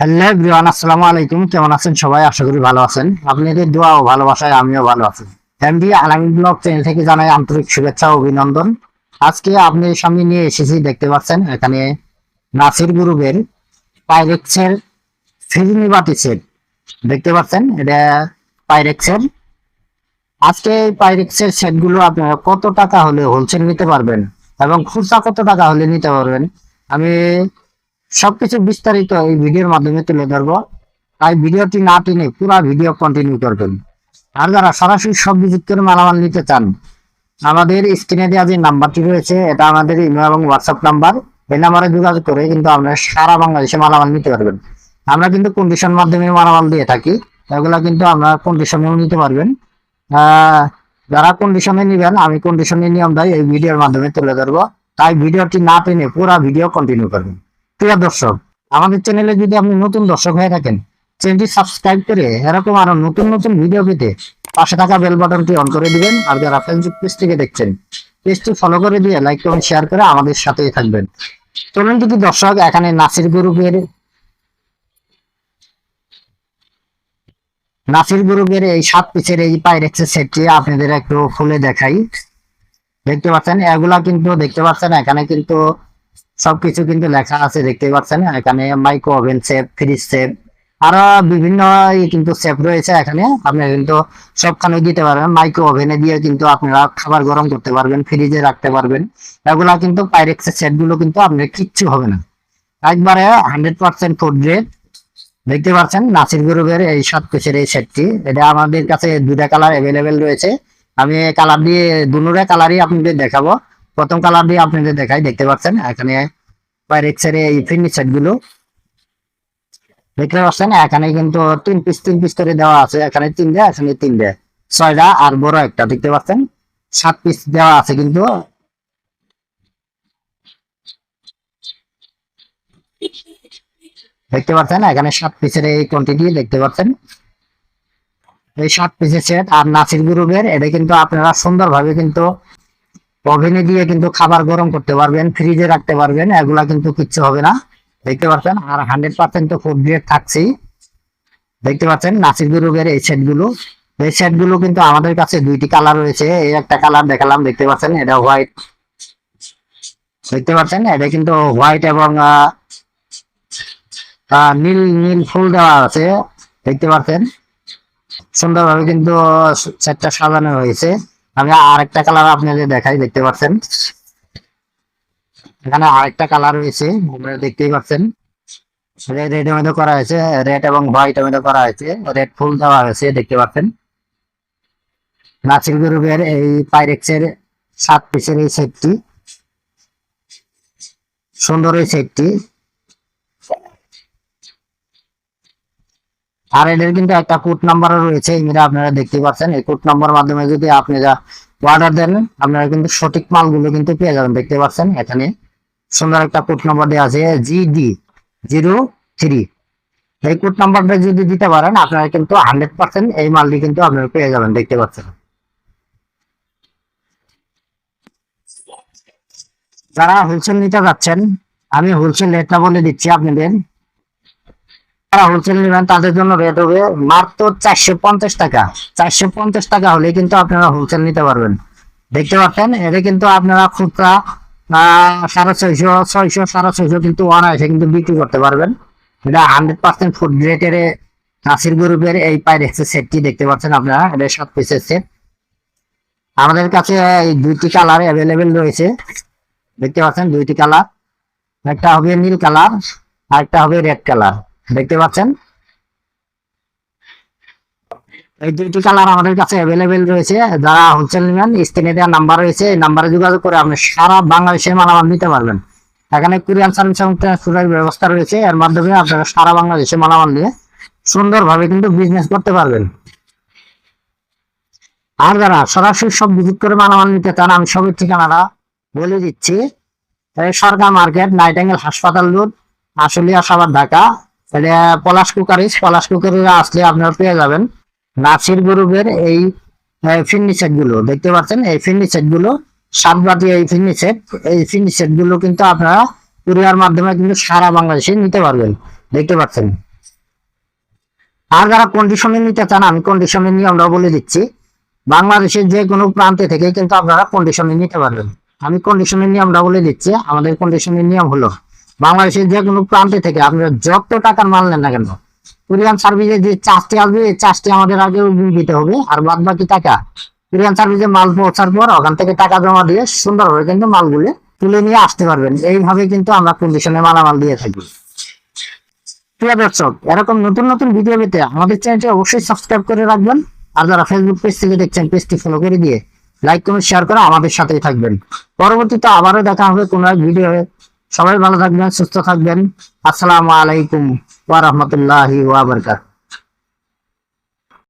Hello everyone আসসালামু আলাইকুম। কেমন আছেন সবাই? আশা করি ভালো আছেন। আপনাদের দোয়া ও ভালোবাসায় আমিও ভালো আছি। এমডি আলামিন ব্লগ চ্যানেল থেকে জানাই আন্তরিক শুভেচ্ছা অভিনন্দন। আজকে আপনার সামনে নিয়ে এসেছি, দেখতে পাচ্ছেন, এখানে নাসির গ্রুপের পাইরেক্সের ফিল্মিবাতি সেট। দেখতে পাচ্ছেন, এটা পাইরেক্সের। আজকে এই পাইরেক্সের সেটগুলো আপনারা কত টাকা হলে হোলসেল নিতে পারবেন এবং খুচরা কত টাকা হলে নিতে পারবেন? আমি সবকিছু বিস্তারিত এই ভিডিওর মাধ্যমে তুলে ধরবো। তাই ভিডিওটি না টেনে পুরো ভিডিও কন্টিনিউ করবেন। আর যারা সরাসরি সব ভিজিট মালামাল নিতে চান, আমাদের স্ক্রিনে দেওয়া যে নাম্বারটি রয়েছে, এটা আমাদের ইমেল এবং হোয়াটসঅ্যাপ নাম্বার। এই নাম্বারে যোগাযোগ করে কিন্তু আপনারা সারা বাংলাদেশে মালামাল নিতে পারবেন। আমরা কিন্তু কন্ডিশন মাধ্যমে মালামাল দিয়ে থাকি, এগুলা কিন্তু আপনারা কন্ডিশনেও নিতে পারবেন। যারা কন্ডিশনে নিবেন, আমি কন্ডিশনের নিয়ম দেয়, এই ভিডিওর মাধ্যমে তুলে ধরবো। তাই ভিডিওটি না টেনে পুরো ভিডিও কন্টিনিউ করবেন। প্রিয় দর্শক, আমাদের চ্যানেলে যদি আপনি নতুন দর্শক হয়ে থাকেন চ্যানেলটি সাবস্ক্রাইব করে এরকম আরও নতুন নতুন ভিডিও পেতে পাশে থাকা বেল বাটনটি অন করে দিবেন আর যারা ফেসবুক পেজ থেকে দেখছেন পেজটি ফলো করে দিয়ে লাইক কমেন্ট শেয়ার করে আমাদের সাথেই থাকবেন। চলুন যদি দর্শক, এখানে নাসির গ্রুপের নাসির গ্রুপের এই সাত পিসের এই পাইরেক্সের সেটটি আপনাদের একটু খুলে দেখাই। দেখতে পাচ্ছেন, এগুলা কিন্তু দেখতে পাচ্ছেন, এখানে কিন্তু সবকিছু কিন্তু লেখা আছে দেখতে পাচ্ছেন, এখানে micro oven safe fridge safe আরও বিভিন্ন কিন্তু সেপ রয়েছে এখানে। আপনি কিন্তু সবখানে দিতে পারবেন। মাইক্রো ওভেনে দিয়ে কিন্তু আপনারা খাবার গরম করতে পারবেন, ফ্রিজে রাখতে পারবেন। এগুলা কিন্তু পাইরেক্সের সেটগুলো কিন্তু আপনার কিচ্ছু হবে না। একবারে হান্ড্রেড পার্সেন্ট ফুড গ্রেড দেখতে পাচ্ছেন, নাসির গ্রুপের এই পিসের এই সেটটি। এটা আমাদের কাছে দুটা কালার অ্যাভেলেবেল রয়েছে। আমি কালার দিয়ে, দুনুরে কালারই আপনাদের দেখাবো। প্রথম কালার দিয়ে আপনাদের দেখাই, দেখতে পাচ্ছেন? এখানে পাইরেক্সের এই ফিনিশ সেটগুলো। দেখতে পাচ্ছেন? এখানে কিন্তু তিন পিস তিন পিস করে দেওয়া আছে। এখানে তিনটে এখানে তিনটে ছয়টা আর বড় একটা, দেখতে পাচ্ছেন? সাত পিস দেওয়া আছে কিন্তু। দেখতে পাচ্ছেন? এখানে সাত পিসের এই কোয়ান্টিটি দেখতে পাচ্ছেন? এই সাত পিসের সেট আর নাসির গ্রুপের, এটা কিন্তু আপনারা সুন্দরভাবে কিন্তু ওভেনে দিয়ে কিন্তু খাবার গরম করতে পারবেন ফ্রিজে রাখতে পারবেন, এগুলা কিন্তু কিচ্ছু হবে না। দেখতে পাচ্ছেন, আর হান্ড্রেড পার্সেন্ট তো ফুড গ্রেড থাকছেই। দেখতে পাচ্ছেন, নাসির গ্রুপের এই সেটগুলো এই সেটগুলো কিন্তু আমাদের কাছে দুইটি কালার রয়েছে। এই একটা কালার দেখালাম, দেখতে পাচ্ছেন, এটা হোয়াইট দেখতে পাচ্ছেন, এটা কিন্তু হোয়াইট এবং নীল নীল ফুল দেওয়া আছে। দেখতে পাচ্ছেন, সুন্দরভাবে কিন্তু সেটটা সাজানো হয়েছে। আমি আরেকটা কালার আপনাদের দেখাই, দেখতে পাচ্ছেন? এখানে আরেকটা কালার রয়েছে, আপনারা দেখতেই পাচ্ছেন। রেড মধ্যে করা হয়েছে রেড এবং হোয়াইট মধ্যে করা হয়েছে রেড ফুল দেওয়া হয়েছে, দেখতে পাচ্ছেন। নাচির গ্রুপের এই পাইরেক্সের সাত পিসের এই সেটটি সুন্দর এই সেটটি আর এদের কিন্তু একটা কোড নাম্বারও রয়েছে এমনি আপনারা দেখতে পাচ্ছেন। এই কোড নাম্বার মাধ্যমে যদি আপনি যা অর্ডার দেন, আপনারা কিন্তু সঠিক মালগুলো কিন্তু পেয়ে যাবেন, দেখতে পাচ্ছেন এখানে। সুন্দর একটা কোড নাম্বার দেওয়া আছে জিডি জিরো থ্রি এই কোড নাম্বারটা যদি দিতে পারেন, আপনারা কিন্তু হান্ড্রেড পার্সেন্ট এই মালটি কিন্তু আপনারা পেয়ে যাবেন, দেখতে পাচ্ছেন। যারা হোলসেল নিতে যাচ্ছেন, আমি হোলসেল রেটটা বলে দিচ্ছি আপনাদের। যারা হোলসেল নেবেন, তাদের জন্য রেট হবে মাত্র চারশো পঞ্চাশ টাকা। চারশো পঞ্চাশ টাকা হলে কিন্তু আপনারা হোলসেল নিতে পারবেন। দেখতে পাচ্ছেন? এটা কিন্তু আপনারা খুচরা সাড়ে ছয়শো ছয়শো, সাড়ে ছয়শো কিন্তু অনায়াসে কিন্তু বিক্রি করতে পারবেন। এটা হান্ড্রেড পার্সেন্ট ফুড গ্রেডের নাসির গ্রুপের এই পাইরেক্সের সেটটি দেখতে পাচ্ছেন আপনারা? এটা সাত পিসের সেট আমাদের কাছে এই দুইটি কালার অ্যাভেলেবেল রয়েছে। দেখতে পাচ্ছেন? দুইটি কালার একটা হবে নীল কালার আর একটা হবে রেড কালার দেখতে পাচ্ছেন? এই দুইটি কালার আমাদের কাছে অ্যাভেলেবেল রয়েছে। যারা হোলসেল নেবেন, স্ক্রিনে দেওয়া নাম্বার রয়েছে। এই নাম্বারে যোগাযোগ করে আপনি সারা বাংলাদেশে মালামাল নিতে পারবেন। এখানে কুরিয়ান সার্ভিস এবং ব্যবস্থা রয়েছে। এর মাধ্যমে আপনারা সারা বাংলাদেশে মালামাল নিয়ে সুন্দরভাবে কিন্তু বিজনেস করতে পারবেন। আর যারা সরাসরি সব ভিজিট করে মালামাল নিতে চান, আমি সবের ঠিকানাটা বলে দিচ্ছি। সরকার মার্কেট নাইটাঙ্গেল হাসপাতাল রোড, আশুলিয়া সাবার ঢাকা। এটা পলাশ কুকারিস পলাশ কুকারিস আসলে আপনারা পেয়ে যাবেন। নাসির গ্রুপের এই ফিনিসেটগুলো, দেখতে পাচ্ছেন? এই ফিনিসেটগুলো সাত বাটি এই ফিনিসেট এই ফিনিসেটগুলো কিন্তু আপনারা কুরিয়ার মাধ্যমে কিন্তু সারা বাংলাদেশে নিতে পারবেন। দেখতে পাচ্ছেন? আর যারা কন্ডিশনে নিতে চান, আমি কন্ডিশনের নিয়মটা বলে দিচ্ছি। বাংলাদেশের যে কোনো প্রান্তে থেকে কিন্তু আপনারা কন্ডিশনে নিতে পারবেন। আমি কন্ডিশনের নিয়মটা বলে দিচ্ছি। আমাদের কন্ডিশনের নিয়ম হলো বাংলাদেশের যে কোনো প্রান্তে থেকে আপনারা যত টাকার মাল নেন না কেন, কুরিয়ান সার্ভিসে যে চার্জটি আসবে, এই চার্জটি আমাদের আগে দিতে হবে, আর বাদ বাকি টাকা, কুরিয়ান সার্ভিসে মাল পৌঁছার পর ওখান থেকে টাকা জমা দিয়ে সুন্দরভাবে কিন্তু মালগুলো তুলে নিয়ে আসতে পারবেন। এইভাবে কিন্তু আমরা কন্ডিশনে মালামাল দিয়ে থাকি। প্রিয় দর্শক, এরকম নতুন নতুন ভিডিও পেতে আমাদের চ্যানেলটি অবশ্যই সাবস্ক্রাইব করে রাখবেন, আর যারা ফেসবুক পেজ থেকে দেখছেন পেজটি ফলো করে দিয়ে লাইক কমেন্ট শেয়ার করে আমাদের সাথেই থাকবেন। পরবর্তীতে আবারও দেখা হবে কোনো এক ভিডিও সবাই ভালো থাকবেন সুস্থ থাকবেন। আসসালামু আলাইকুম ওয়া রাহমাতুল্লাহি ওয়া বারাকাতুহু।